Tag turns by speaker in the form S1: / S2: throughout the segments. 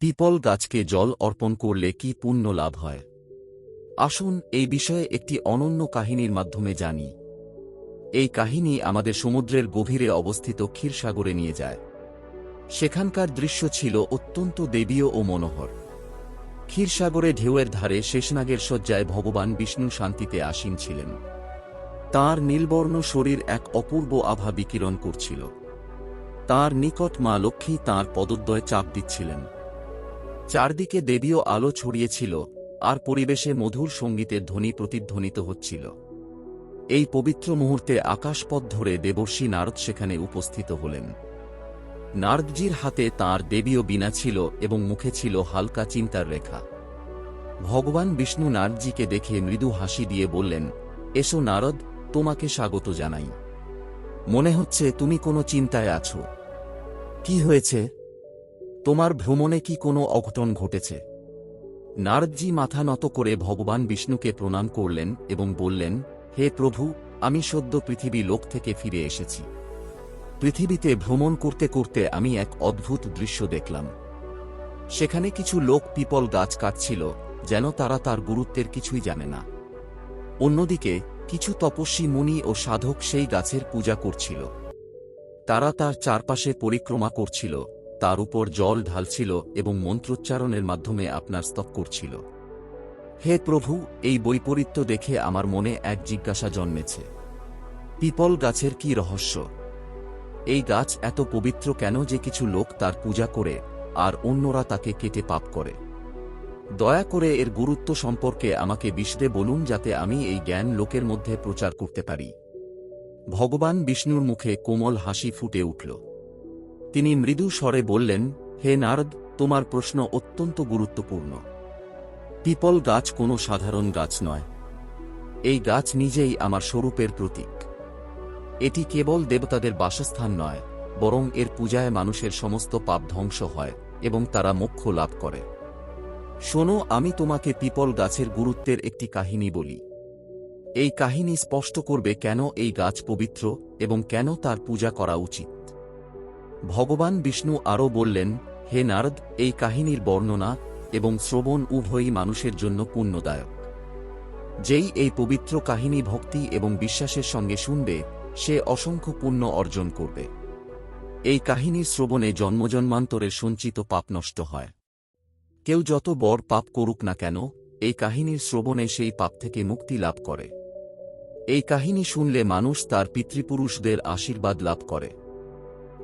S1: People গাছকে জল অর্পণ করলে কি পুণ্য লাভ হয়? আসুন এই বিষয়ে একটি অনন্য কাহিনীর মাধ্যমে জানি। এই কাহিনী আমাদের সমুদ্রের গভীরে অবস্থিত ক্ষীরসাগরে নিয়ে যায়। সেখানকার দৃশ্য ছিল অত্যন্ত দেবীয় ও মনোহর। ক্ষীরসাগরে ঢেউয়ের ধারে শেষনাগের শয্যায় ভগবান বিষ্ণু শান্তিতে আসীন ছিলেন। তাঁর নীলবর্ণ শরীর এক অপূর্ব আভা বিকিরণ করছিল। তার নিকট মা লক্ষ্মী তাঁর পদদ্বয় চাপ দিচ্ছিলেন। চারদিকে দেবীয় আলো ছড়িয়েছিল, আর পরিবেশে মধুর সঙ্গীতের ধ্বনি প্রতিধ্বনিত হচ্ছিল। এই পবিত্র মুহূর্তে আকাশপথ ধরে দেবর্ষী নারদ সেখানে উপস্থিত হলেন। নারদজির হাতে তাঁর দেবীয় বীণা ছিল এবং মুখে ছিল হালকা চিন্তার রেখা। ভগবান বিষ্ণু নারদজিকে দেখে মৃদু হাসি দিয়ে বললেন, এসো নারদ, তোমাকে স্বাগত জানাই। মনে হচ্ছে তুমি কোনো চিন্তায় আছো। কি হয়েছে? তোমার ভ্রমণে কি কোনো অঘটন ঘটেছে? নারদজি মাথা নত করে ভগবান বিষ্ণুকে প্রণাম করলেন এবং বললেন, হে প্রভু, আমি সদ্য পৃথিবী লোক থেকে ফিরে এসেছি। পৃথিবীতে ভ্রমণ করতে করতে আমি এক অদ্ভুত দৃশ্য দেখলাম। সেখানে কিছু লোক পিপল গাছ কাটছিল, যেন তারা তার গুরুত্বের কিছুই জানে না। অন্যদিকে, কিছু তপস্বী মুনি ও সাধক সেই গাছের পূজা করছিল। তারা তার চারপাশে পরিক্রমা করছিল। তার উপর জল ঢালছিল এবং মন্ত্রোচ্চারণের মাধ্যমে আপনার স্তব করছিল। হে প্রভু, এই বৈপরীত্য দেখে আমার মনে এক জিজ্ঞাসা জন্মেছে। পিপল গাছের কি রহস্য? এই গাছ এত পবিত্র কেন যে কিছু লোক তার পূজা করে আর অন্যরা তাকে কেটে পাপ করে। দয়া করে এর গুরুত্ব সম্পর্কে আমাকে বিশদে বলুন যাতে আমি এই জ্ঞান লোকের মধ্যে প্রচার করতে পারি। ভগবান বিষ্ণুর মুখে কোমল হাসি ফুটে উঠল। তিনি মৃদু স্বরে বললেন, হে নারদ, তোমার প্রশ্ন অত্যন্ত গুরুত্বপূর্ণ। পিপল গাছ কোনো সাধারণ গাছ নয়। এই গাছ নিজেই আমার স্বরূপের প্রতীক। এটি কেবল দেবতাদের বাসস্থান নয়, বরং এর পূজায় মানুষের সমস্ত পাপ ধ্বংস হয় এবং তারা মোক্ষ লাভ করে। শোনো, আমি তোমাকে পিপল গাছের গুরুত্বের একটি কাহিনী বলি। এই কাহিনী স্পষ্ট করবে কেন এই গাছ পবিত্র এবং কেন তার পূজা করা উচিত। ভগবান বিষ্ণু আরও বললেন, হে নারদ, এই কাহিনীর বর্ণনা এবং শ্রবণ উভয়ই মানুষের জন্য পুণ্যদায়ক। যেই এই পবিত্র কাহিনী ভক্তি এবং বিশ্বাসের সঙ্গে শুনবে, সে অসংখ্য পুণ্য অর্জন করবে। এই কাহিনীর শ্রবণে জন্মজন্মান্তরের সঞ্চিত পাপ নষ্ট হয়। কেউ যত বড় পাপ করুক না কেন, এই কাহিনীর শ্রবণে সেই পাপ থেকে মুক্তি লাভ করে। এই কাহিনী শুনলে মানুষ তার পিতৃপুরুষদের আশীর্বাদ লাভ করে।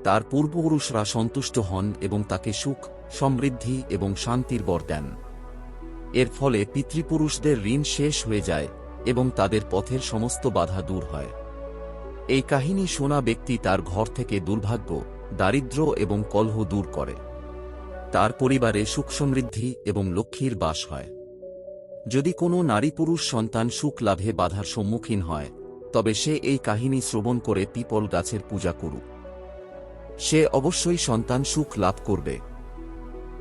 S1: তার পূর্বপুরুষরা সন্তুষ্ট হন এবং তাকে সুখ, সমৃদ্ধি এবং শান্তির বর দেন। এর ফলে পিতৃপুরুষদের ঋণ শেষ হয়ে যায় এবং তাদের পথের সমস্ত বাধা দূর হয়। এই কাহিনী শোনা ব্যক্তি তার ঘর থেকে দুর্ভাগ্য, দারিদ্র্য এবং কলহ দূর করে। তার পরিবারে সুখ সমৃদ্ধি এবং লক্ষ্মীর বাস হয়। যদি কোনো নারী পুরুষ সন্তান সুখ লাভে বাধার সম্মুখীন হয়, তবে সে এই কাহিনী শ্রবণ করে পিপল গাছের পূজা করুক। সে অবশ্যই সন্তান সুখ লাভ করবে।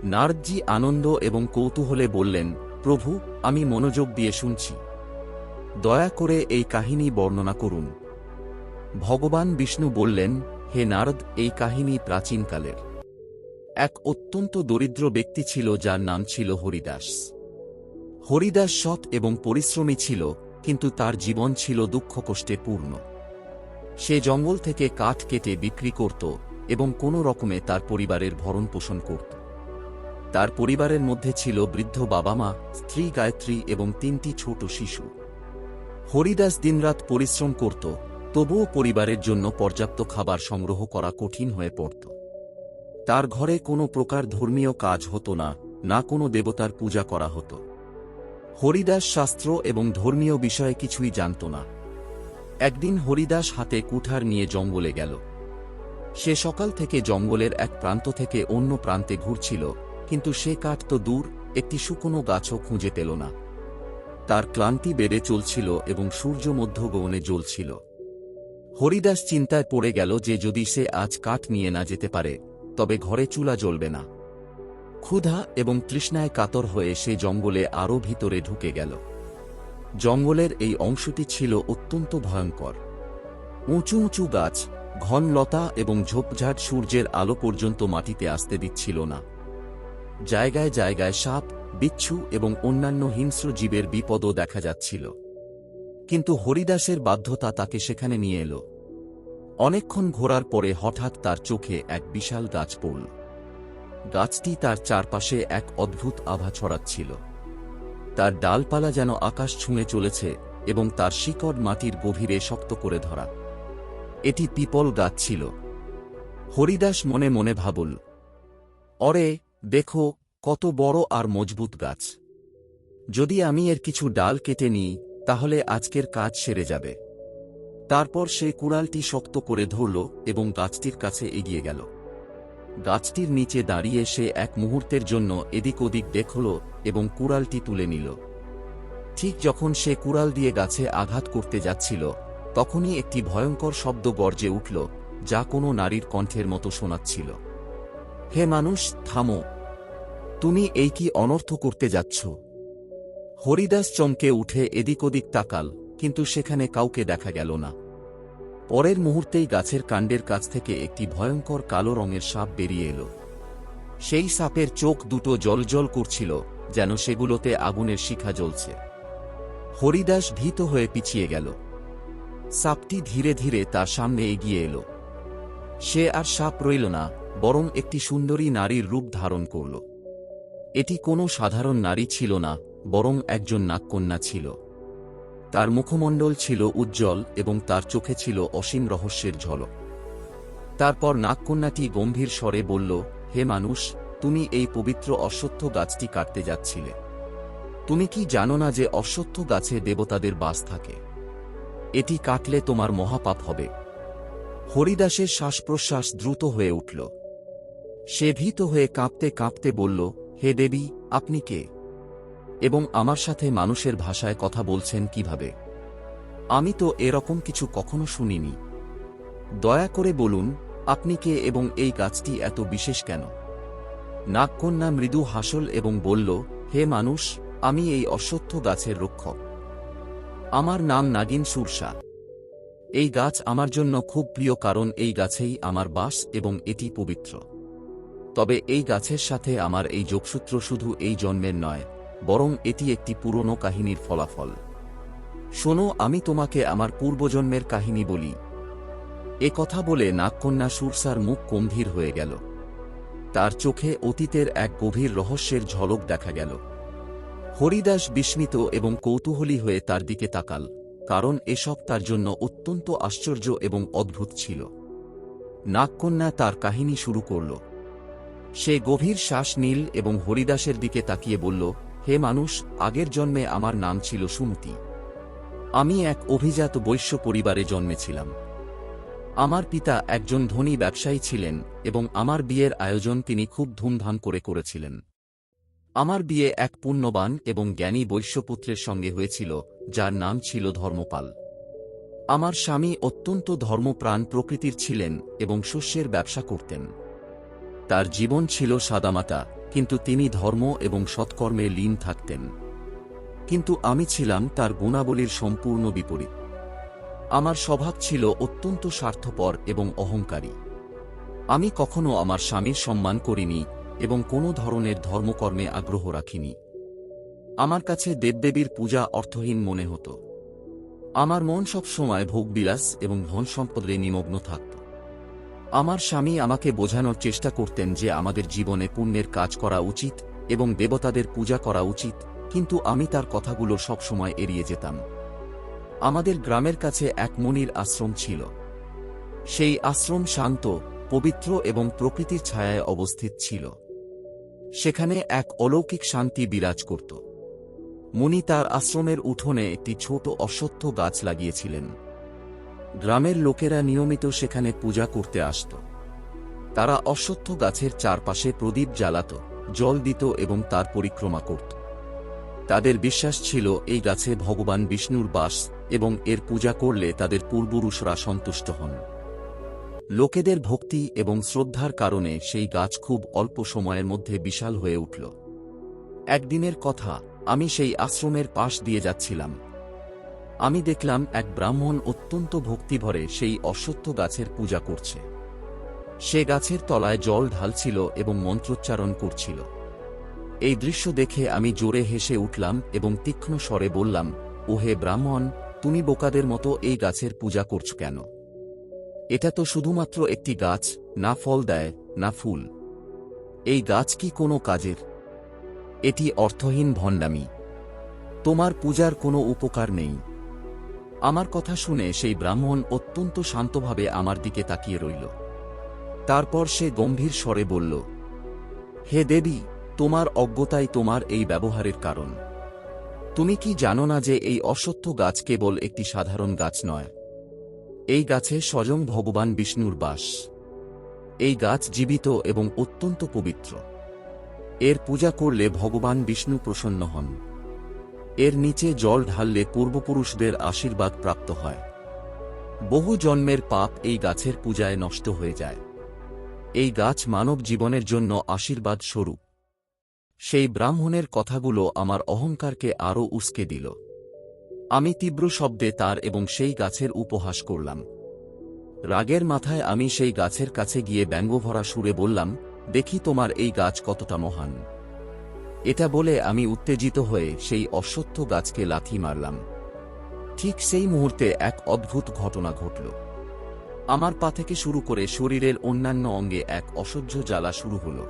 S1: নারদজি আনন্দ এবং কৌতূহলে বললেন, প্রভু, আমি মনোযোগ দিয়ে শুনছি। দয়া করে এই কাহিনী বর্ণনা করুন। ভগবান বিষ্ণু বললেন, হে নারদ, এই কাহিনী প্রাচীনকালের। এক অত্যন্ত দরিদ্র ব্যক্তি ছিল যার নাম ছিল হরিদাস। হরিদাস সৎ এবং পরিশ্রমী ছিল, কিন্তু তার জীবন ছিল দুঃখ কষ্টে পূর্ণ। সে জঙ্গল থেকে কাঠ কেটে বিক্রি করত এবং কোনো রকমে তার পরিবারের ভরণ পোষণ করত। তার পরিবারের মধ্যে ছিল বৃদ্ধ বাবা মা স্ত্রী গায়ত্রী এবং তিনটি ছোট শিশু। হরিদাস দিনরাত পরিশ্রম করত, তবুও পরিবারের জন্য পর্যাপ্ত খাবার সংগ্রহ করা কঠিন হয়ে পড়ত। তার ঘরে কোনো প্রকার ধর্মীয় কাজ হতো না না কোনো দেবতার পূজা করা হতো। হরিদাস শাস্ত্র এবং ধর্মীয় বিষয়ে কিছুই জানত না। একদিন হরিদাস হাতে কুঠার নিয়ে জঙ্গলে গেল। সে সকাল থেকে জঙ্গলের এক প্রান্ত থেকে অন্য প্রান্তে ঘুরছিল, কিন্তু সে কাঠ তো দূর, একটি শুকনো গাছও খুঁজে পেল না। তার ক্লান্তি বেড়ে চলছিল এবং সূর্য মধ্যগগনে জ্বলছিল। হরিদাস চিন্তায় পড়ে গেল যে যদি সে আজ কাঠ নিয়ে না যেতে পারে, তবে ঘরে চুলা জ্বলবে না। ক্ষুধা এবং তৃষ্ণায় কাতর হয়ে সে জঙ্গলে আরও ভিতরে ঢুকে গেল। জঙ্গলের এই অংশটি ছিল অত্যন্ত ভয়ঙ্কর। উঁচু উঁচু গাছ ঘন লতা এবং ঝোপঝাড় সূর্যের আলো পর্যন্ত মাটিতে আসতে দিচ্ছিল না। জায়গায় জায়গায় সাপ, বিচ্ছু এবং অন্যান্য হিংস্র জীবের বিপদও দেখা যাচ্ছিল। কিন্তু হরিদাসের বাধ্যতা তাকে সেখানে নিয়ে এলো। অনেকক্ষণ ঘোরার পরে হঠাৎ তার চোখে এক বিশাল গাছ পড়ল। গাছটি তার চারপাশে এক অদ্ভুত আভা ছড়াচ্ছিল। তার ডালপালা যেন আকাশ ছুঁয়ে চলেছে এবং তার শিকড় মাটির গভীরে শক্ত করে ধরা। এটি পিপল গাছ ছিল। হরিদাস মনে মনে ভাবল, অরে, দেখো, কত বড় আর মজবুত গাছ। যদি আমি এর কিছু ডাল কেটে নিই, তাহলে আজকের কাজ সেরে যাবে তারপর সে কুড়ালটি শক্ত করে ধরল এবং গাছটির কাছে এগিয়ে গেল। গাছটির নিচে দাঁড়িয়ে সে এক মুহূর্তের জন্য এদিক ওদিক দেখল এবং কুড়ালটি তুলে নিল। ঠিক যখন সে কুড়াল দিয়ে গাছে আঘাত করতে যাচ্ছিল তখনই একটি ভয়ঙ্কর শব্দ গর্জে উঠল, যা কোনো নারীর কণ্ঠের মতো শোনাচ্ছিল। হে মানুষ, থামো। তুমি এই কি অনর্থ করতে যাচ্ছ? হরিদাস চমকে উঠে এদিক ওদিক তাকাল, কিন্তু সেখানে কাউকে দেখা গেল না। পরের মুহূর্তেই গাছের কাণ্ডের কাছ থেকে একটি ভয়ঙ্কর কালো রঙের সাপ বেরিয়ে এলো। সেই সাপের চোখ দুটো জলজল করছিল, যেন সেগুলোতে আগুনের শিখা জ্বলছে। হরিদাস ভীত হয়ে পিছিয়ে গেল। সাপটি ধীরে ধীরে তার সামনে এগিয়ে এলো। সে আর সাপ রইল না, বরং একটি সুন্দরী নারীর রূপ ধারণ করল। এটি কোনো সাধারণ নারী ছিল না, বরং একজন নাককন্যা ছিল। তার মুখমণ্ডল ছিল উজ্জ্বল এবং তার চোখে ছিল অসীম রহস্যের ঝলক। তারপর নাককন্যাটি গম্ভীর স্বরে বলল, হে মানুষ, তুমি এই পবিত্র অশ্বত্থ গাছটি কাটতে যাচ্ছিলে। তুমি কি জানো না যে অশ্বত্থ গাছে দেবতাদের বাস থাকে? এটি কাটলে তোমার মহাপাপ হবে। হরিদাসের শ্বাস প্রশ্বাস দ্রুত হয়ে উঠল। সে ভীত হয়ে কাঁপতে কাঁপতে বলল, হে দেবী, আপনি কে? এবং আমার সাথে মানুষের ভাষায় কথা বলছেন কীভাবে? আমি তো এরকম কিছু কখনো শুনিনি। দয়া করে বলুন, আপনি কে এবং এই গাছটি এত বিশেষ কেন? নাগকন্যা মৃদু হাসল এবং বলল, হে মানুষ, আমি এই অশ্বত্থ গাছের রক্ষক। আমার নাম নাগিন সুরসা। এই গাছ আমার জন্য খুব প্রিয় কারণ এই গাছেই আমার বাস এবং এটি পবিত্র। তবে এই গাছের সাথে আমার এই যোগসূত্র শুধু এই জন্মের নয়, বরং এটি একটি পুরনো কাহিনীর ফলাফল। শোনো, আমি তোমাকে আমার পূর্বজন্মের কাহিনী বলি। এ কথা বলে নাগকন্যা সুরসার মুখ গম্ভীর হয়ে গেল। তার চোখে অতীতের এক গভীর রহস্যের ঝলক দেখা গেল। হরিদাস বিস্মিত এবং কৌতূহলী হয়ে তার দিকে তাকাল, কারণ এসব তার জন্য অত্যন্ত আশ্চর্য এবং অদ্ভুত ছিল। নাগকন্যা তার কাহিনী শুরু করল। সে গভীর শ্বাস নীল এবং হরিদাসের দিকে তাকিয়ে বলল, হে মানুষ, আগের জন্মে আমার নাম ছিল সুমতি। আমি এক অভিজাত বৈশ্য পরিবারে জন্মেছিলাম। আমার পিতা একজন ধনী ব্যবসায়ী ছিলেন এবং আমার বিয়ের আয়োজন তিনি খুব ধুমধাম করে করেছিলেন। আমার বিয়ে এক পুণ্যবান এবং জ্ঞানী বৈশ্যপুত্রের সঙ্গে হয়েছিল, যার নাম ছিল ধর্মপাল। আমার স্বামী অত্যন্ত ধর্মপ্রাণ প্রকৃতির ছিলেন এবং শস্যের ব্যবসা করতেন। তার জীবন ছিল সাদামাটা, কিন্তু তিনি ধর্ম এবং সৎকর্মে লীন থাকতেন। কিন্তু আমি ছিলাম তার গুণাবলীর সম্পূর্ণ বিপরীত। আমার স্বভাব ছিল অত্যন্ত স্বার্থপর এবং অহংকারী। আমি কখনো আমার স্বামীর সম্মান করিনি এবং কোনো ধরনের ধর্মকর্মে আগ্রহ রাখিনি। আমার কাছে দেবদেবীর পূজা অর্থহীন মনে হতো। আমার মন সব সময় ভোগবিলাস এবং ধন সম্পদে নিমগ্ন থাকত। আমার স্বামী আমাকে বোঝানোর চেষ্টা করতেন যে আমাদের জীবনে পুণ্যের কাজ করা উচিত এবং দেবতাদের পূজা করা উচিত, কিন্তু আমি তার কথাগুলো সবসময় এড়িয়ে যেতাম। আমাদের গ্রামের কাছে এক মনির আশ্রম ছিল। সেই আশ্রম শান্ত, পবিত্র এবং প্রকৃতির ছায়ায় অবস্থিত ছিল। সেখানে এক অলৌকিক শান্তি বিরাজ করত। মুনি তার আশ্রমের উঠোনে একটি ছোট অশ্বত্থ গাছ লাগিয়েছিলেন। গ্রামের লোকেরা নিয়মিত সেখানে পূজা করতে আসত। তারা অশ্বত্থ গাছের চারপাশে প্রদীপ জ্বালাত, জল দিত এবং তার পরিক্রমা করত। তাদের বিশ্বাস ছিল, এই গাছে ভগবান বিষ্ণুর বাস এবং এর পূজা করলে তাদের পূর্বপুরুষরা সন্তুষ্ট হন। লোকেদের ভক্তি এবং শ্রদ্ধার কারণে সেই গাছ খুব অল্প সময়ের মধ্যে বিশাল হয়ে উঠল। একদিনের কথা, আমি সেই আশ্রমের পাশ দিয়ে যাচ্ছিলাম। আমি দেখলাম এক ব্রাহ্মণ অত্যন্ত ভক্তিভরে সেই অশ্বত্থ গাছের পূজা করছে। সে গাছের তলায় জল ঢালছিল এবং মন্ত্রোচ্চারণ করছিল। এই দৃশ্য দেখে আমি জোরে হেসে উঠলাম এবং তীক্ষ্ণ স্বরে বললাম, ওহে ব্রাহ্মণ, তুমি বোকাদের মতো এই গাছের পূজা করছ কেন? এটা তো শুধুমাত্র একটি গাছ, না ফল দেয়, না ফুল। এই গাছ কি কোনো কাজের? এটি অর্থহীন ভণ্ডামি। তোমার পূজার কোনো উপকার নেই। আমার কথা শুনে সেই ব্রাহ্মণ অত্যন্ত শান্তভাবে আমার দিকে তাকিয়ে রইল। তারপর সে গম্ভীর স্বরে বলল, হে দেবী, তোমার অজ্ঞতাই তোমার এই ব্যবহারের কারণ। তুমি কি জানো না যে এই অসত্য গাছ কেবল একটি সাধারণ গাছ নয়? এই গাছে স্বয়ং ভগবান বিষ্ণুর বাস। এই গাছ জীবিত এবং অত্যন্ত পবিত্র। এর পূজা করলে ভগবান বিষ্ণু প্রসন্ন হন। এর নিচে জল ঢাললে পূর্বপুরুষদের আশীর্বাদ প্রাপ্ত হয়। বহু জন্মের পাপ এই গাছের পূজায় নষ্ট হয়ে যায়। এই গাছ মানব জীবনের জন্য আশীর্বাদ স্বরূপ। সেই ব্রাহ্মণের কথাগুলো আমার অহংকারকে আরও উস্কে দিল। আমি তীব্র শব্দে তার এবং সেই গাছের উপহাস করলাম। রাগের মাথায় আমি সেই গাছের কাছে গিয়ে ব্যঙ্গভরা সুরে বললাম, দেখি তোমার এই গাছ কতটা মহান। এটা বলে আমি উত্তেজিত হয়ে সেই অশ্বত্থ গাছকে লাথি মারলাম। ঠিক সেই মুহূর্তে এক অদ্ভুত ঘটনা ঘটল। আমার পা থেকে শুরু করে শরীরের অন্যান্য অঙ্গে এক অসহ্য জ্বালা শুরু হল।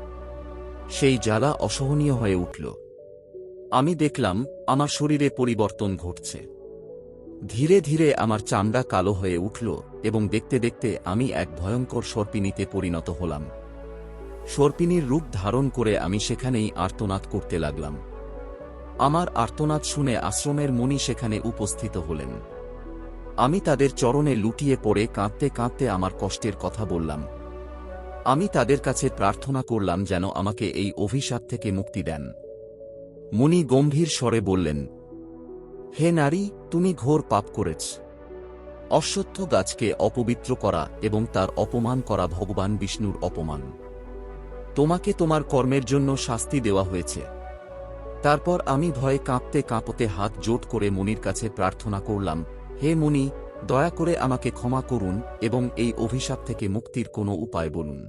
S1: সেই জ্বালা অসহনীয় হয়ে উঠল। আমি দেখলাম, আমার শরীরে পরিবর্তন ঘটছে। ধীরে ধীরে আমার চামড়া কালো হয়ে উঠল এবং দেখতে দেখতে আমি এক ভয়ঙ্কর সর্পিনীতে পরিণত হলাম। সর্পিনীর রূপ ধারণ করে আমি সেখানেই আর্তনাদ করতে লাগলাম। আমার আর্তনাদ শুনে আশ্রমের মুনি সেখানে উপস্থিত হলেন। আমি তাদের চরণে লুটিয়ে পড়ে কাঁদতে কাঁদতে আমার কষ্টের কথা বললাম। আমি তাদের কাছে প্রার্থনা করলাম যেন আমাকে এই অভিশাপ থেকে মুক্তি দেন। মুনি গম্ভীর স্বরে বললেন হে নারী, তুমি ঘোর পাপ করেছ। অশ্বত্থ গাছকে অপবিত্র করা এবং তার অপমান করা ভগবান বিষ্ণুর অপমান। তোমাকে তোমার কর্মের জন্য শাস্তি দেওয়া হয়েছে। তারপর আমি ভয়ে কাঁপতে কাঁপতে হাত জোট করে মুনির কাছে প্রার্থনা করলাম, হে মুনি, দয়া করে আমাকে ক্ষমা করুন এবং এই অভিশাপ থেকে মুক্তির কোনো উপায় বলুন।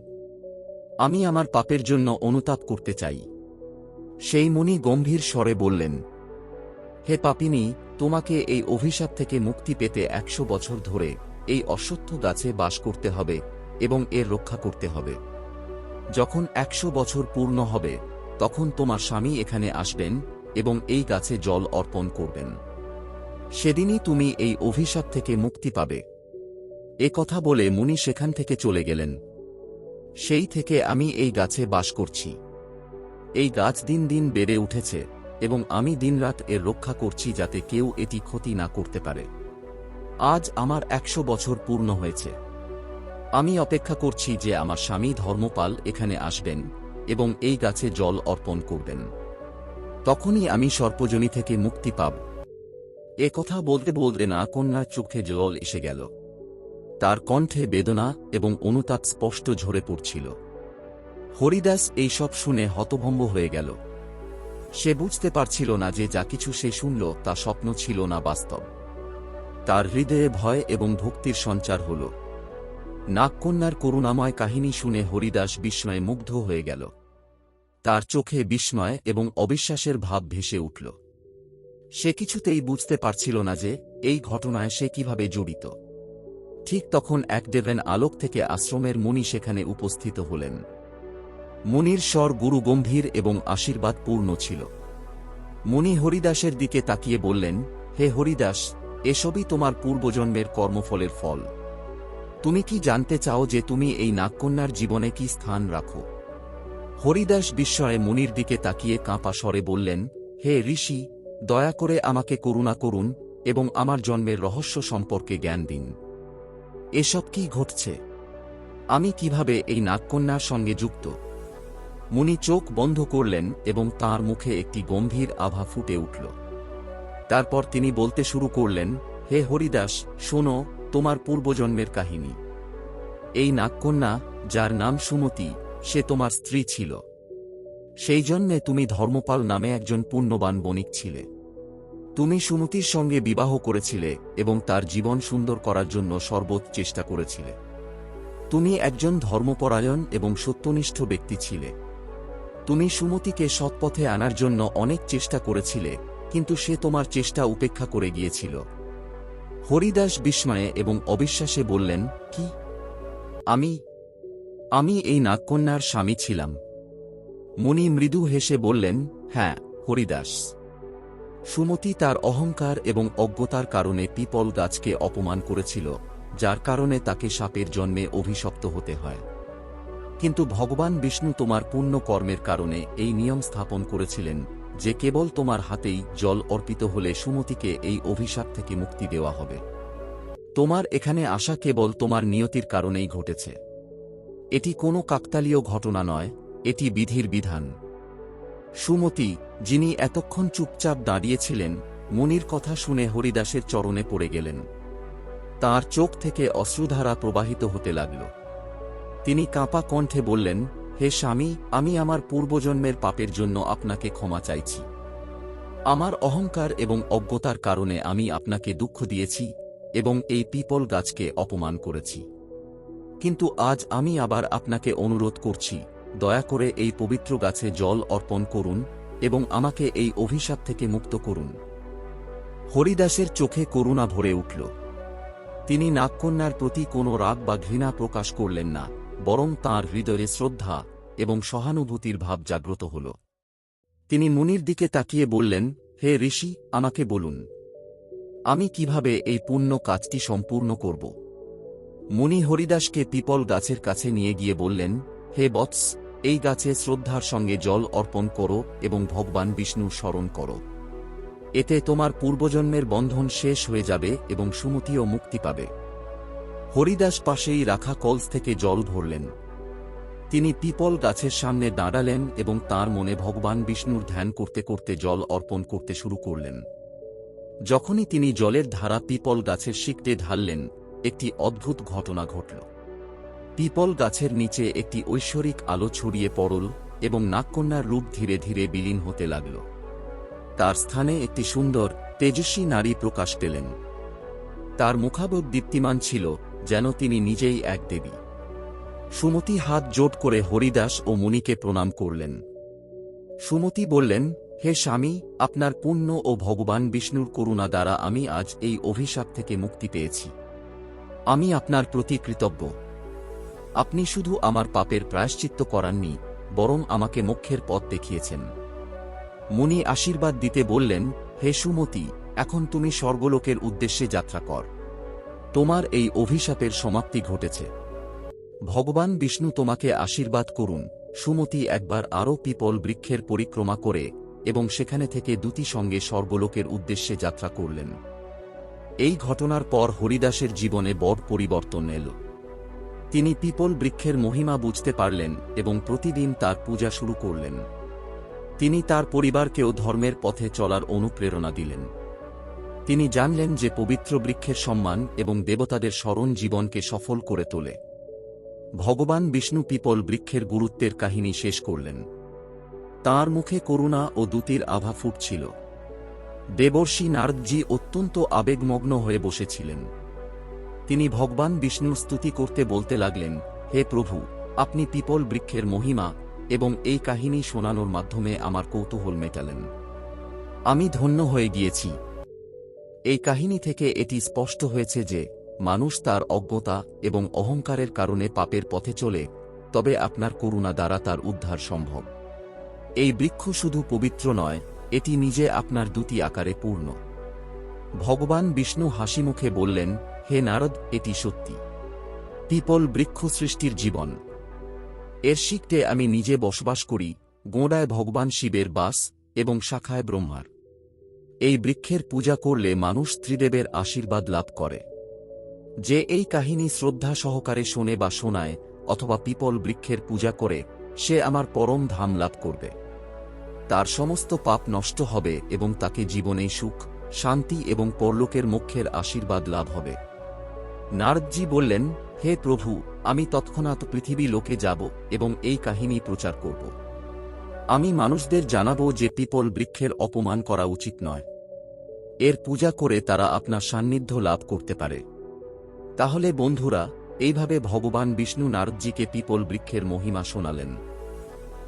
S1: আমি আমার পাপের জন্য অনুতাপ করতে চাই। সেই মুনি গম্ভীর স্বরে বললেন হে পাপিনী, তোমাকে এই অভিশাপ থেকে মুক্তি পেতে একশো বছর ধরে এই অশ্বত্থ গাছে বাস করতে হবে এবং এর রক্ষা করতে হবে। যখন একশো বছর পূর্ণ হবে, তখন তোমার স্বামী এখানে আসবেন এবং এই গাছে জল অর্পণ করবেন। সেদিনই তুমি এই অভিশাপ থেকে মুক্তি পাবে। এ কথা বলে মুনি সেখান থেকে চলে গেলেন। সেই থেকে আমি এই গাছে বাস করছি। এই গাছ দিন দিন বেড়ে উঠেছে। এবং আমি দিনরাত এর রক্ষা করছি যাতে কেউ এটি ক্ষতি না করতে পারে। আজ আমার একশো বছর পূর্ণ হয়েছে। আমি অপেক্ষা করছি যে আমার স্বামী ধর্মপাল এখানে আসবেন এবং এই গাছে জল অর্পণ করবেন। তখনই আমি সর্পজনী থেকে মুক্তি পাব। এ কথা বলতে বলতে না, কন্যার চোখে জল এসে গেল। তার কণ্ঠে বেদনা এবং অনুতাপ স্পষ্ট ঝরে পড়ছিল। হরিদাস এইসব শুনে হতভম্ব হয়ে গেল। সে বুঝতে পারছিল না যে যা কিছু সে শুনল তা স্বপ্ন ছিল না বাস্তব। তার হৃদয়ে ভয় এবং ভক্তির সঞ্চার হল। নাগকন্যার করুণাময় কাহিনী শুনে হরিদাস বিস্ময়ে মুগ্ধ হয়ে গেল। তার চোখে বিস্ময় এবং অবিশ্বাসের ভাব ভেসে উঠল। সে কিছুতেই বুঝতে পারছিল না যে এই ঘটনায় সে কীভাবে জড়িত। ঠিক তখন এক দেবেন আলোক থেকে আশ্রমের মুনি সেখানে উপস্থিত হলেন। মুনির স্বর গুরু গম্ভীর এবং আশীর্বাদপূর্ণ ছিল। মুনি হরিদাসের দিকে তাকিয়ে বললেন, হে হরিদাস, এসবই তোমার পূর্বজন্মের কর্মফলের ফল। তুমি কি জানতে চাও যে তুমি এই নাগকন্যার জীবনে কি স্থান রাখো? হরিদাস বিস্ময়ে মুনির দিকে তাকিয়ে কাঁপা স্বরে বললেন, হে ঋষি, দয়া করে আমাকে করুণা করুন এবং আমার জন্মের রহস্য সম্পর্কে জ্ঞান দিন। এসব কি ঘটছে? আমি কীভাবে এই নাগকন্যার সঙ্গে যুক্ত? মুনি চোখ বন্ধ করলেন এবং তার মুখে একটি গম্ভীর আভা ফুটে উঠল। তারপর তিনি বলতে শুরু করলেন, হে হরিদাস, শোনো, তোমার পূর্বজন্মের কাহিনী। এই নাগকন্যা, যার নাম সুমতি, সে তোমার স্ত্রী ছিল। সেই জন্যে তুমি ধর্মপাল নামে একজন পুণ্যবান বণিক ছিলে। তুমি সুমতির সঙ্গে বিবাহ করেছিলে এবং তার জীবন সুন্দর করার জন্য সর্বোচ্চ চেষ্টা করেছিলে। তুমি একজন ধর্মপরায়ণ এবং সত্যনিষ্ঠ ব্যক্তি ছিলে। তুমি সুমতিকে সৎপথে আনার জন্য অনেক চেষ্টা করেছিলে, কিন্তু সে তোমার চেষ্টা উপেক্ষা করে গিয়েছিল। হরিদাস বিস্ময়ে এবং অবিশ্বাসে বললেন, কি? আমি আমি এই নাগকন্যার স্বামী ছিলাম। মুনি মৃদু হেসে বললেন হ্যাঁ হরিদাস। সুমতি তার অহংকার এবং অজ্ঞতার কারণে পিপল গাছকে অপমান করেছিল, যার কারণে তাকে সাপের জন্মে অভিশপ্ত হতে হয়। কিন্তু ভগবান বিষ্ণু তোমার পুণ্য কর্মের কারণে এই নিয়ম স্থাপন করেছিলেন, যে কেবল তোমার হাতেই জল অর্পিত হলে সুমতিকে এই অভিশাপ থেকে মুক্তি দেওয়া হবে। তোমার এখানে আসা কেবল তোমার নিয়তির কারণেই ঘটেছে। এটি কোনো কাকতালীয় ঘটনা নয়, এটি বিধির বিধান। সুমতি, যিনি এতক্ষণ চুপচাপ দাঁড়িয়েছিলেন, মুনির কথা শুনে হরিদাসের চরণে পড়ে গেলেন। তার চোখ থেকে অশ্রুধারা প্রবাহিত হতে লাগল। তিনি কাঁপা কণ্ঠে বললেন, হে স্বামী, আমি আমার পূর্বজন্মের পাপের জন্য আপনাকে ক্ষমা চাইছি। আমার অহংকার এবং অজ্ঞতার কারণে আমি আপনাকে দুঃখ দিয়েছি এবং এই পিপল গাছকে অপমান করেছি। কিন্তু আজ আমি আবার আপনাকে অনুরোধ করছি, দয়া করে এই পবিত্র গাছে জল অর্পণ করুন এবং আমাকে এই অভিশাপ থেকে মুক্ত করুন। হরিদাসের চোখে করুণা ভরে উঠল। তিনি নাগকন্যার প্রতি কোনো রাগ বা ঘৃণা প্রকাশ করলেন না। বরং তাঁর হৃদয়ে শ্রদ্ধা এবং সহানুভূতির ভাব জাগ্রত হল। তিনি মুনির দিকে তাকিয়ে বললেন, হে ঋষি, আমাকে বলুন, আমি কীভাবে এই পুণ্য কাজটি সম্পূর্ণ করব? মুনি হরিদাসকে পিপল গাছের কাছে নিয়ে গিয়ে বললেন, হে বৎস, এই গাছে শ্রদ্ধার সঙ্গে জল অর্পণ করো এবং ভগবান বিষ্ণুর স্মরণ করো। এতে তোমার পূর্বজন্মের বন্ধন শেষ হয়ে যাবে এবং সুমতিও মুক্তি পাবে। হরিদাস পাশেই রাখা কলস থেকে জল ভরলেন। তিনি পিপল গাছের সামনে দাঁড়ালেন এবং তার মনে ভগবান বিষ্ণুর ধ্যান করতে করতে জল অর্পণ করতে শুরু করলেন। যখনই তিনি জলের ধারা পিপল গাছের শিকতে ঢাললেন, একটি অদ্ভুত ঘটনা ঘটল। পিপল গাছের নিচে একটি ঐশ্বরিক আলো ছড়িয়ে পড়ল এবং নাগকন্যার রূপ ধীরে ধীরে বিলীন হতে লাগল। তার স্থানে একটি সুন্দর, তেজস্বী নারী প্রকাশ পেলেন। তার মুখাবত দীপ্তিমান ছিল যেন তিনি নিজেই এক দেবী। সুমতি হাত জোট করে হরিদাস ও মুনিকে প্রণাম করলেন। সুমতি বললেন, হে স্বামী, আপনার পুণ্য ও ভগবান বিষ্ণুর করুণা দ্বারা আমি আজ এই অভিশাপ থেকে মুক্তি পেয়েছি। আমি আপনার প্রতি কৃতজ্ঞ। আপনি শুধু আমার পাপের প্রায়শ্চিত্ত করাননি, বরং আমাকে মোক্ষের পথ দেখিয়েছেন। মুনি আশীর্বাদ দিতে বললেন, হে সুমতি, এখন তুমি স্বর্গলোকের উদ্দেশ্যে যাত্রা কর। তোমার এই অভিশাপের সমাপ্তি ঘটেছে। ভগবান বিষ্ণু তোমাকে আশীর্বাদ করুন, সুমতি একবার আরও পিপল বৃক্ষের পরিক্রমা করে এবং সেখানে থেকে দুটি সঙ্গে স্বর্গলোকের উদ্দেশ্যে যাত্রা করলেন। এই ঘটনার পর হরিদাসের জীবনে বড় পরিবর্তন এল। তিনি পিপল বৃক্ষের মহিমা বুঝতে পারলেন এবং প্রতিদিন তার পূজা শুরু করলেন। তিনি তার পরিবারকেও ধর্মের পথে চলার অনুপ্রেরণা দিলেন। তিনি জানলেন যে পবিত্র বৃক্ষের সম্মান এবং দেবতাদের স্মরণ জীবনকে সফল করে তোলে। ভগবান বিষ্ণু পিপল বৃক্ষের গুরুত্বের কাহিনী শেষ করলেন। তার মুখে করুণা ও দুতির আভা ফুটছিল। দেবর্ষী নারদজি অত্যন্ত আবেগমগ্ন হয়ে বসেছিলেন। তিনি ভগবান বিষ্ণুর স্তুতি করতে বলতে লাগলেন, হে প্রভু, আপনি পিপল বৃক্ষের মহিমা এবং এই কাহিনী শোনানোর মাধ্যমে আমার কৌতূহল মেটালেন। আমি ধন্য হয়ে গিয়েছি। এই কাহিনী থেকে এটি স্পষ্ট হয়েছে যে, মানুষ তার অজ্ঞতা এবং অহংকারের কারণে পাপের পথে চলে, তবে আপনার করুণা দ্বারা তার উদ্ধার সম্ভব। এই বৃক্ষ শুধু পবিত্র নয়, এটি নিজে আপনার দুটি আকারে পূর্ণ। ভগবান বিষ্ণু হাসিমুখে বললেন, হে নারদ, এটি সত্যি। পিপল বৃক্ষ সৃষ্টির জীবন। এর শিখতে আমি নিজে বসবাস করি, গোড়ায় ভগবান শিবের বাস এবং শাখায় ব্রহ্মার। এই বৃক্ষের পূজা করলে মানুষ ত্রিদেবের আশীর্বাদ লাভ করে। যে এই কাহিনী শ্রদ্ধা সহকারে শোনে বা শোনায়, অথবা পিপল বৃক্ষের পূজা করে, সে আমার পরম ধাম লাভ করবে। তার সমস্ত পাপ নষ্ট হবে এবং তাকে জীবনে সুখ, শান্তি এবং পরলোকের মুখ্যের আশীর্বাদ লাভ হবে। নারদজি বললেন, হে প্রভু, আমি তৎক্ষণাৎ পৃথিবী লোকে যাব এবং এই কাহিনী প্রচার করব। আমি মানুষদের জানাব যে পিপল বৃক্ষের অপমান করা উচিত নয়। এর পূজা করে তারা আপনার সান্নিধ্য লাভ করতে পারে। তাহলে বন্ধুরা, এইভাবে ভগবান বিষ্ণু নারদজিকে পিপল বৃক্ষের মহিমা শোনালেন।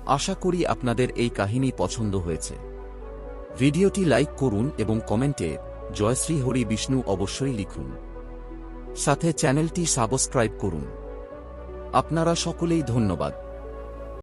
S1: আশা করি আপনাদের এই কাহিনী পছন্দ হয়েছে। ভিডিওটি লাইক করুন এবং কমেন্টে জয়শ্রী হরি বিষ্ণু অবশ্যই লিখুন। সাথে চ্যানেলটি সাবস্ক্রাইব করুন। আপনারা সকলেই ধন্যবাদ।